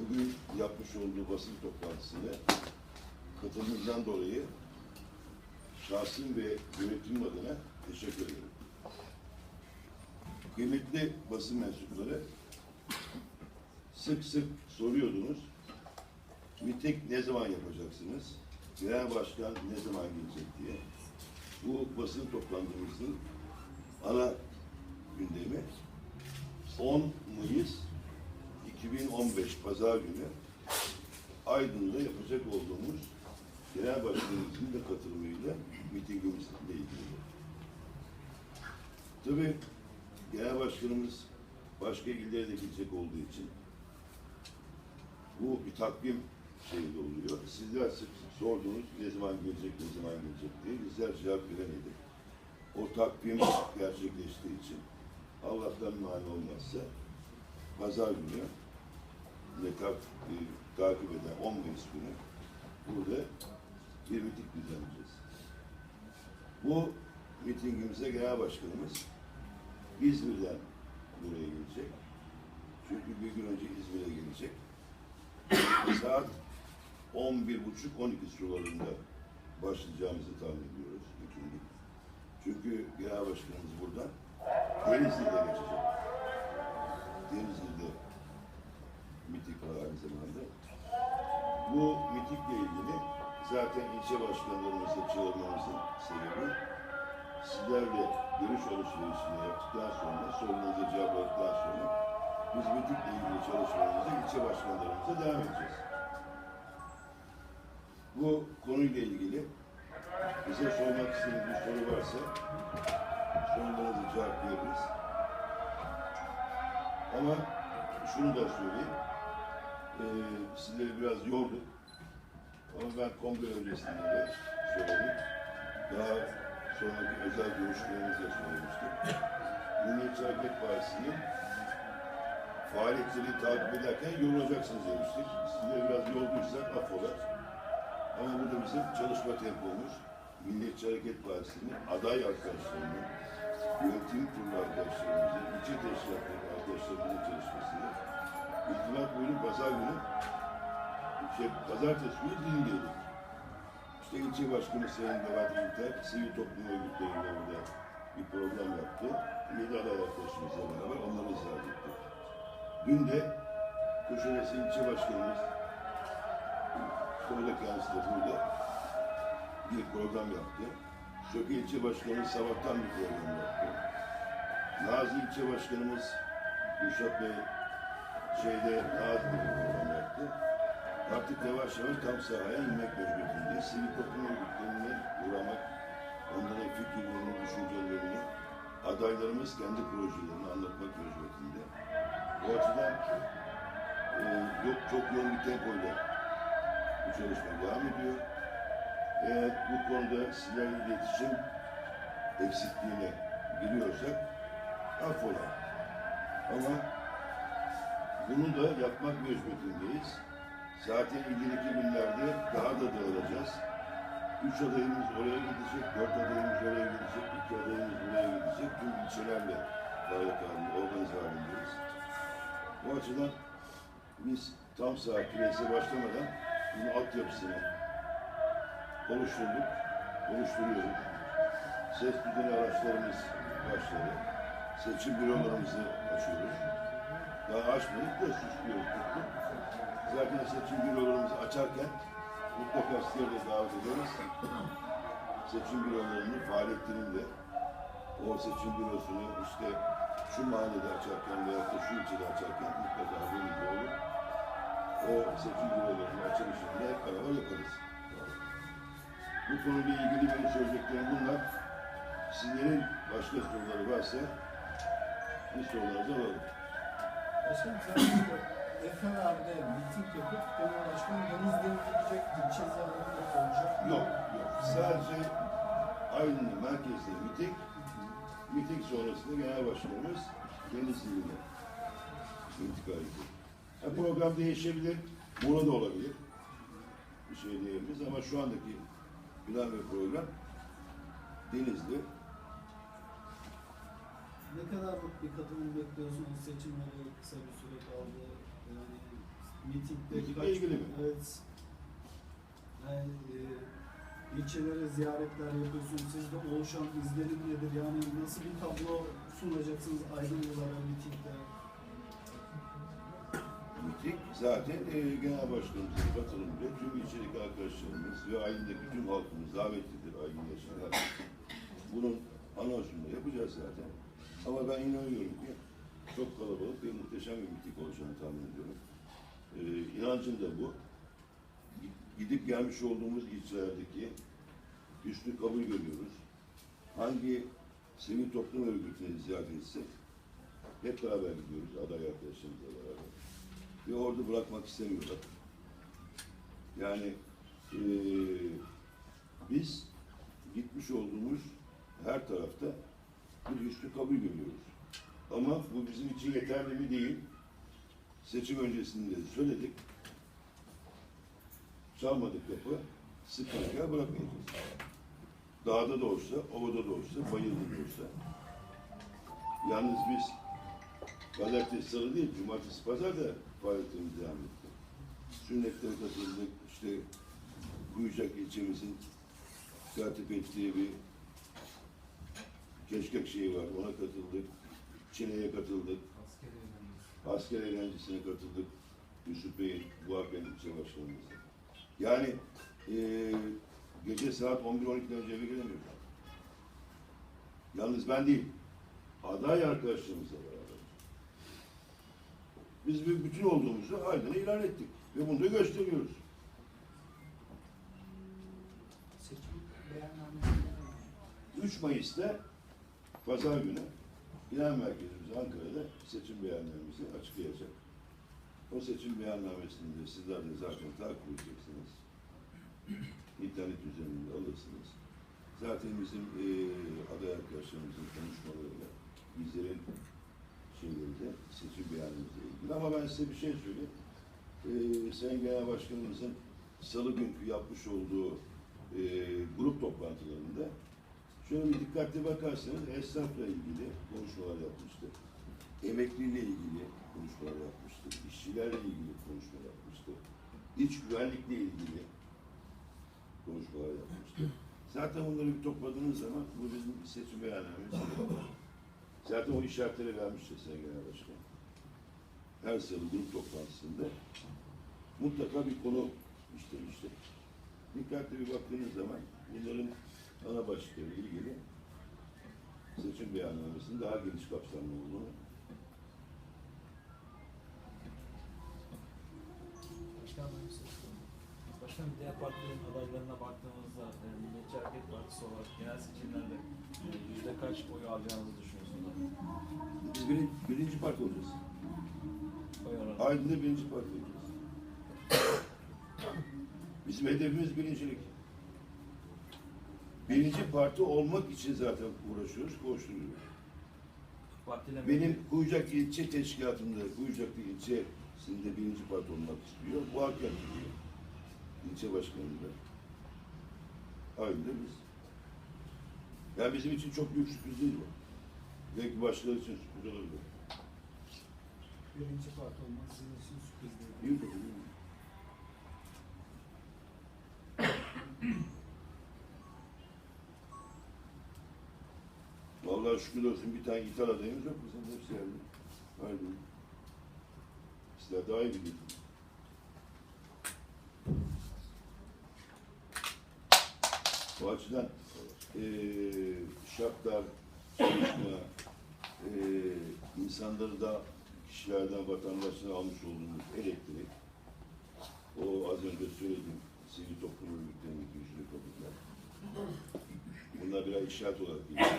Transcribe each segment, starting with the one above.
bugün yapmış olduğu basın toplantısına katılımından dolayı şahsım ve yönetim adına teşekkür ederim. Kıymetli basın mensupları, sık sık soruyordunuz, miting ne zaman yapacaksınız, genel başkan ne zaman gelecek diye. Bu basın toplantımızın ana gündemi 10 Mayıs 2015 Pazar günü Aydın'da yapacak olduğumuz genel başkanımızın da katılımıyla mitingimizle ilgili. Tabii genel başkanımız başka illere de gidecek olduğu için bu bir takvim şeyinde oluyor. Sizler sık sordunuz ne zaman gelecek, ne zaman gelecek diye. Bizler cevap veremedik. O takvim gerçekleştiği için Allah'tan mani olmazsa Pazar günü tak, e, takip eden 10 Mayıs günü burada bir miting düzenleyeceğiz. Bu mitingimize genel başkanımız İzmir'den buraya gelecek. Çünkü bir gün önce İzmir'e gelecek. Saat 11.30-12 sularında başlayacağımızı tahmin ediyoruz mitingi. Çünkü genel başkanımız buradan Denizli'de geçecek. Denizli'de miting var aynı zamanda. Bu mitingle ilgili zaten ilçe başkanlarımızla çağırmamızın sebebi sizlerle görüş alışverişini yaptıktan sonra, sorularınıza cevapladıktan sonra biz mitingle ilgili çalışmalarımıza ilçe başkanlarımıza devam edeceğiz. Bu konuyla ilgili bize sormak istediğiniz bir soru varsa sorularınızı cevap veririz. Ama şunu da söyleyeyim. Sizleri biraz yorduk. Ama ben kongre öncesinde de söyledim. Daha sonraki özel görüşmelerimizde söylemiştim. Milliyetçi Hareket Partisi'nin faaliyetlerini takip ederken yorulacaksınız demiştik. Sizleri biraz yolduysak affola. Ama bu da bizim çalışma tempomuz. Milliyetçi Hareket Partisi'nin aday arkadaşlarının, yönetim kurulu arkadaşlarımızın, ilçe teşkilatları arkadaşlarımızın çalışmasını İltimat buyurun pazar günü, şey, pazartesi günü dinleyelim. İşte ilçe başkanı Sayın Bevat İlter, sivil toplum örgütleriyle burada bir program yaptı. Aday arkadaşımızla beraber onları ziyaret ettik. Dün de Kuşadası ilçe başkanımız, sonra kendisi de burada bir program yaptı. Söke ilçe başkanımız sabahtan bir program yaptı. Nazi ilçe başkanımız Gülşat Bey şeyde Nazi bir program yaptı. Artık yavaş yavaş tam sahaya inmek mecburiyetinde. Sivil toplum örgütlerine uğramak, onların fikirlerini, düşüncelerini, adaylarımız kendi projelerini anlatmak mecburiyetinde. Bu açıdan e, yok çok yoğun bir tempoyla bu çalışma devam ediyor. Eğer bu konuda sizlerle iletişim eksikliğine giriyorsak affola. Ama bunu da yapmak mecburiyetindeyiz. Zaten ileriki günlerde daha da dağılacağız. Üç adayımız oraya gidecek, dört adayımız oraya gidecek, iki adayımız buraya gidecek. Tüm ilçelerle faaliyet halinde, organize halindeyiz. Bu açıdan biz tam saat piyasaya başlamadan bunun altyapısını oluşturduk, oluşturuyoruz. Ses düzeni araçlarımız başladı. Seçim bürolarımızı açıyoruz. Daha açmadık da süslüyoruz. tuttuk. Zaten seçim bürolarımızı açarken mutlaka sizleri de davet ederiz. Seçim bürolarının faaliyetinin de o seçim bürosunu işte şu mahallede açarken veya da şu ilçede açarken mutlaka haberiniz olur. O seçim bürolarının açılışını hep beraber yaparız. Bu konuyla ilgili benim söyleyeceklerim bunlar. Sizlerin başka soruları varsa bir sorularınızı alalım. Başkanım Efen abi'de miting yapıp genel başkan Denizli'ye gidecek, ilçe ziyaretinde olacak. Yok, yok. Sadece Aydın'ın merkezde miting, miting sonrasında genel başkanımız Denizli'yle intikal edecek. Ha, program değişebilir, burada olabilir. Bir şey diyemeyiz ama şu andaki plan ve program Denizli. Ne kadarlık bir katılım bekliyorsunuz seçimlere kısa bir süre kaldı. Yani mitingde Mitingle kaç- ilgili mi? Evet. Yani e, ilçelere ziyaretler yapıyorsunuz. Sizde oluşan izlenim nedir? Yani nasıl bir tablo sunacaksınız aydınlılara mitingde? Miting zaten e, genel başkanımızın katılımıyla tüm ilçedeki arkadaşlarımız ve Aydın'daki tüm halkımız davetlidir Aydın yaşayan. Bunun anonsunu yapacağız zaten. Ama ben inanıyorum ki çok kalabalık ve muhteşem bir miting olacağını tahmin ediyorum. E, inancım da bu. Gidip gelmiş olduğumuz ilçelerdeki üstü kabul görüyoruz. Hangi sivil toplum örgütünü ziyaret etsek hep beraber gidiyoruz aday arkadaşlarımızla beraber. Ve orada bırakmak istemiyorlar. Yani eee, biz gitmiş olduğumuz her tarafta bir üstü kabul görüyoruz. Ama bu bizim için yeterli mi değil. Seçim öncesinde de söyledik. Çalmadık kapı, sıkıntıya bırakmayacağız. Dağda da olsa, ovada da olsa, bayırda da olsa. Yalnız biz Pazartesi, salı değil, cumartesi, pazar da faaliyetlerimiz devam etti. Sünnetlere katıldık, işte Kuyucak ilçemizin tertip diye bir keşkek şeyi var, ona katıldık. Çine'ye katıldık, asker eğlencesine katıldık. Yusuf Bey'in, bu Hakan ilçe başkanımızla. Yani eee gece saat 11-12'den önce eve giremiyoruz. Yalnız ben değil, aday arkadaşlarımızla beraber. Biz bir bütün olduğumuzu Aydın'a ilan ettik. Ve bunu da gösteriyoruz. Seçim beyannamesi 3 Mayıs'ta Pazar günü İlan Merkezimiz Ankara'da seçim beyannamemizi açıklayacak. O seçim beyannamesini de sizler de zaten takip edeceksiniz. İnternet üzerinden alırsınız. Zaten bizim eee aday arkadaşlarımızın konuşmalarıyla bizlerin şeyleri de seçim beyannamemizle ilgili. Ama ben size bir şey söyleyeyim. Eee Sayın Genel Başkanımızın salı günkü yapmış olduğu eee grup toplantılarında Şöyle bir dikkatli bakarsanız esnafla ilgili konuşmalar yapmıştır. Emekliyle ilgili konuşmalar yapmıştır. İşçilerle ilgili konuşmalar yapmıştır. İç güvenlikle ilgili konuşmalar yapmıştır. Zaten bunları bir topladığınız zaman bu bizim seçim beyannamemiz. Zaten o işaretleri vermiştir Sayın Genel Başkan. Her salı grup toplantısında mutlaka bir konu işlemiştir. Dikkatli bir baktığınız zaman bunların ana başlıkları ilgili seçim beyannamesinin daha geniş kapsamlı olduğunu Başkan. Başkan diğer partilerin adaylarına baktığımızda e, Milliyetçi Hareket Partisi olarak genel seçimlerde e, yüzde kaç oyu alacağınızı düşünüyorsunuz? biz bir, birinci parti olacağız. Oy oranı. Aydın'da birinci parti olacağız. Bizim hedefimiz birincilik. Birinci parti olmak için zaten uğraşıyoruz, koşturuyoruz. Partiyle Benim Kuyucak ilçe teşkilatımda, Kuyucaklı ilçesinde birinci parti olmak istiyor. Bu hakem diyor. İlçe başkanında. Aydın'da biz. Yani bizim için çok büyük sürpriz değil bu. Belki başkaları için sürpriz olabilir. birinci parti olmak sizin için sürpriz değil. Değil mi? Vallahi şükür olsun bir tane gitar adayımız yok bizim hepsi geldi. Aydın. Sizler daha iyi biliyorsunuz. Bu açıdan eee şartlar, çalışma, eee insanları da kişilerden, vatandaşlardan almış olduğumuz elektrik, o az önce söylediğim sivil toplum örgütlerindeki yüzlü kabuklar. Bunlar birer işaret olarak geliyor.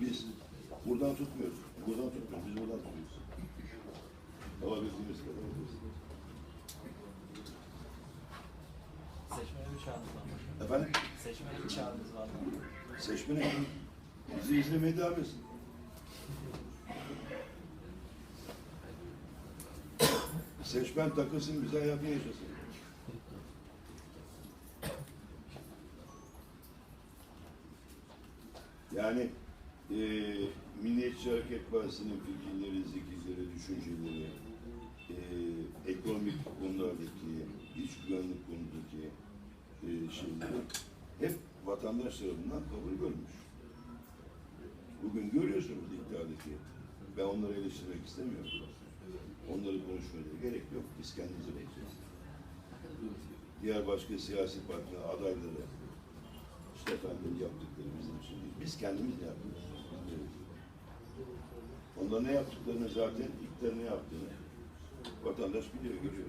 Biz buradan tutmuyoruz. Buradan tutmuyoruz. Biz buradan tutuyoruz. Alabildiğimiz kadar alıyoruz. seçmene bir çağrınız var mı? Efendim? Seçmene bir çağrınız var mı? Seçmene bizi izlemeye devam etsin. Seçmen takılsın bize hayatı yaşasın. Yani eee Milliyetçi Hareket Partisi'nin fikirleri, zikirleri, düşünceleri, e, ekonomik konulardaki, iç güvenlik konudaki e, şeyleri hep vatandaş tarafından kabul görmüş. Bugün görüyorsunuz iktidardaki. Ben onları eleştirmek istemiyorum. Onları konuşmaya gerek yok. Biz kendimizi bekliyoruz. Diğer başka siyasi parti adayları işte efendim yaptıkları bizim için değil. Biz kendimiz ne yapıyoruz? Evet. Onlar ne yaptıklarını zaten ne yaptığını vatandaş biliyor, görüyor.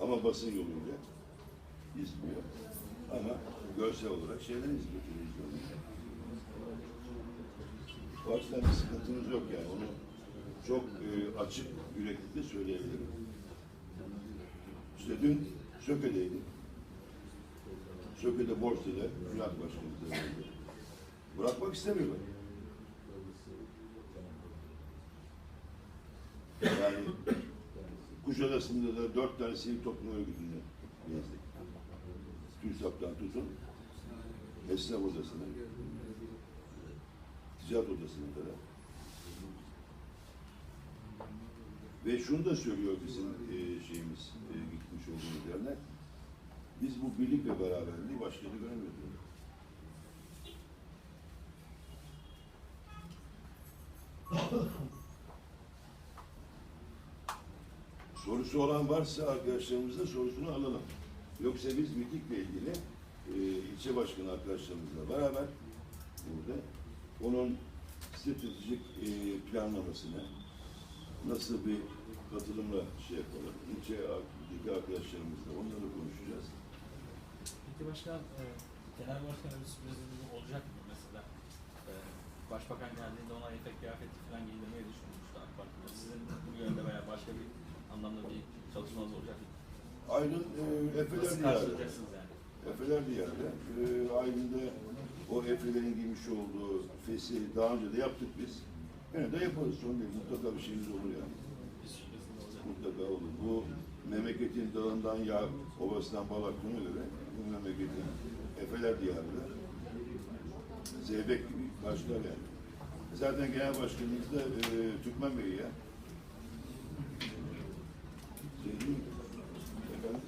Ama basın yoluyla izliyor. Ama görsel olarak şeyler izliyor televizyonda. O açıdan bir sıkıntımız yok yani. Onu çok e, açık yüreklilikle söyleyebilirim. İşte dün Söke'deydim. Söke'de borsada Murat Başkanımız da vardı. Bırakmak istemiyorlar. Yani Kuşadası'nda da dört tane sivil toplum örgütünü gezdik. TÜRSAP'tan tutun, esnaf odasına, ticaret odasına kadar. Ve şunu da söylüyor bizim e, şeyimiz, e, gitmiş olduğumuz yerler. Biz bu birlik ve beraberliği başka yerde göremiyoruz. Sorusu olan varsa arkadaşlarımızla sorusunu alalım. Yoksa biz mitikle ilgili e, ilçe başkanı arkadaşlarımızla beraber burada onun stratejik e, planlamasını nasıl bir katılımla şey yapalım. İlçedeki arkadaşlarımızla onları konuşacağız. Peki başkan, e, genel başkan olacak mı mesela? E, başbakan geldiğinde ona efekt kıyafeti falan giydirmeyi düşünmüştü AK Parti'de. Sizin bu yönde veya başka bir anlamda bir çalışmanız olacak mı? Aydın e, Efeler Nasıl Diyarı. karşılayacaksınız yani? Efeler Diyarı. E, Aydın'da o Efelerin giymiş olduğu fesi daha önce de yaptık biz. Yine de yaparız. Son değil. Mutlaka bir şeyimiz olur yani. Bir sürprizimiz olacak. Mutlaka olur. Bu memleketin dağından yağ, ovasından bal aktığına göre bu memleketin Efeler Diyarı'da zeybek gibi başlar yani. Zaten genel başkanımız da e, Türkmen Bey ya. Şey değil mi? Efendim?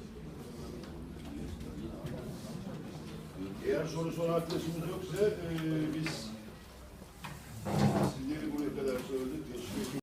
Soran arkadaşımız yoksa e, biz